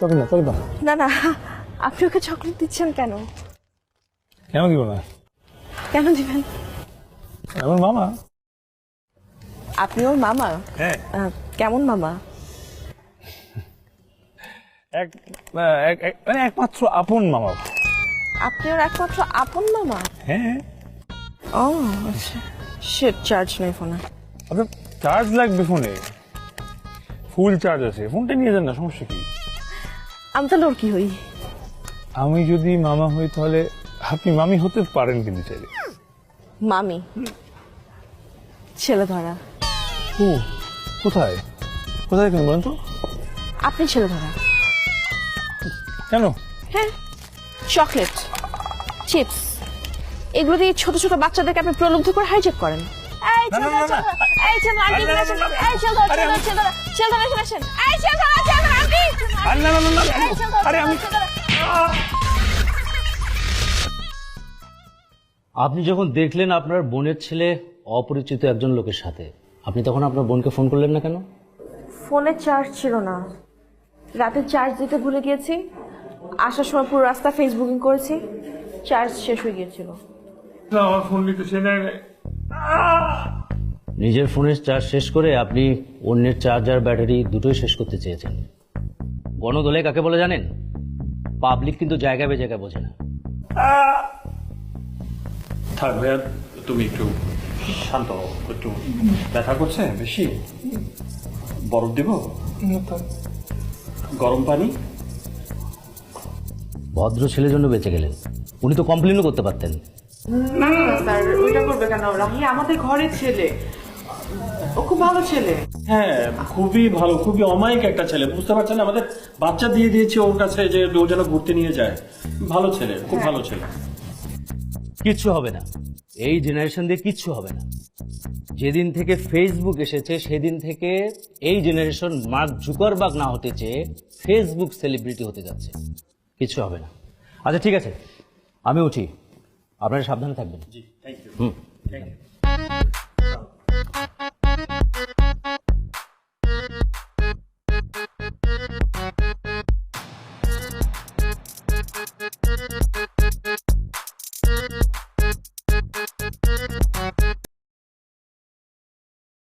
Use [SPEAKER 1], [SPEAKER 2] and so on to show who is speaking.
[SPEAKER 1] Chocolate না chocolate
[SPEAKER 2] না না আপনি ওকে চকলেট দিচ্ছেন কেন?
[SPEAKER 1] কেন দিব না?
[SPEAKER 2] কেন দিবেন?
[SPEAKER 1] আমার মামা।
[SPEAKER 2] আপনি ওর মামা?
[SPEAKER 1] হ্যাঁ।
[SPEAKER 2] কেমন মামা?
[SPEAKER 1] এক এক- এক- মানে একমাত্র আপন মামা।
[SPEAKER 2] আপনি ওর একমাত্র আপন মামা?
[SPEAKER 1] হ্যাঁ।
[SPEAKER 2] ও আচ্ছা। শিট চার্জ নেই ফোনে
[SPEAKER 1] আপনার চার্জ লাগবে ফোনে ফুল চার্জ আছে। ফোনটা নিয়ে যান না সমস্যা কি?
[SPEAKER 2] আমি তাহলে ওর কি হই
[SPEAKER 1] আমি যদি মামা হই তাহলে আপনি মামি হতে পারেন কিন্তু চাইলে
[SPEAKER 2] মামি ছেলে ধরা
[SPEAKER 1] ও কোথায় কোথায় কেন বলেন তো
[SPEAKER 2] আপনি ছেলে ধরা
[SPEAKER 1] কেন
[SPEAKER 2] হ্যাঁ চকলেট চিপস এগুলো দিয়ে ছোট ছোট বাচ্চাদেরকে আপনি প্রলুব্ধ করে হাইজেক করেন এই ছেলে
[SPEAKER 1] না।
[SPEAKER 2] ছেলে এই ছেলে এই ছেলে ধরা,
[SPEAKER 1] আরে,
[SPEAKER 2] ছেলে ধরা,
[SPEAKER 1] আমি-
[SPEAKER 2] ছেলে। এই ছেলে
[SPEAKER 1] আরে, না, না, না, আরে, আমি-
[SPEAKER 3] আপনি যখন দেখলেন আপনার বোনের ছেলে অপরিচিত একজন লোকের সাথে আপনি তখন আপনার বোনকে ফোন করলেন না কেন?
[SPEAKER 2] ফোনে চার্জ ছিল না। রাতে চার্জ দিতে ভুলে গিয়েছি। আসার সময় পুরো রাস্তা ফেসবুকিং করেছি। চার্জ শেষ হয়ে গিয়েছিল।
[SPEAKER 1] না, আমার ফোন নিতে সে নেয়
[SPEAKER 3] নিজের ফোনের চার্জ শেষ করে আপনি অন্যের চার্জার ব্যাটারি দুটোই শেষ করতে চেয়েছেন। গণদলে কাকে বলে জানেন? পাবলিক কিন্তু জায়গা বে জায়গা বোঝে না।
[SPEAKER 4] থাক ভাইয়া তুমি একটু শান্ত হও একটু ব্যথা করছে বেশি? বরফ দিব? গরম পানি?
[SPEAKER 3] ভদ্র ছেলের জন্য বেঁচে গেলেন। উনি তো কমপ্লেনও করতে পারতেন।
[SPEAKER 5] স্যার ওইটা করবে কেন? রাহি আমাদের ঘরের ছেলে। ও খুব ভালো ছেলে।
[SPEAKER 4] হ্যাঁ খুবই ভালো খুবই অমায়িক একটা ছেলে। বুঝতে পারছেন আমাদের বাচ্চা দিয়ে দিয়েছে ওর কাছে যে ও যেন ঘুরতে নিয়ে যায়। ভালো ছেলে খুব ভালো ছেলে।
[SPEAKER 3] কিচ্ছু হবে না। এই জেনারেশন দিয়ে কিচ্ছু হবে না। যেদিন থেকে ফেসবুক এসেছে সেদিন থেকে এই জেনারেশন মার্ক জুকারবাগ না হতে চেয়ে ফেসবুক সেলিব্রিটি হতে যাচ্ছে। কিচ্ছু হবে না। আচ্ছা ঠিক আছে। আমি উঠি। আপনারা সাবধানে থাকবেন।
[SPEAKER 4] জি thank you
[SPEAKER 3] hmm.
[SPEAKER 4] Thank you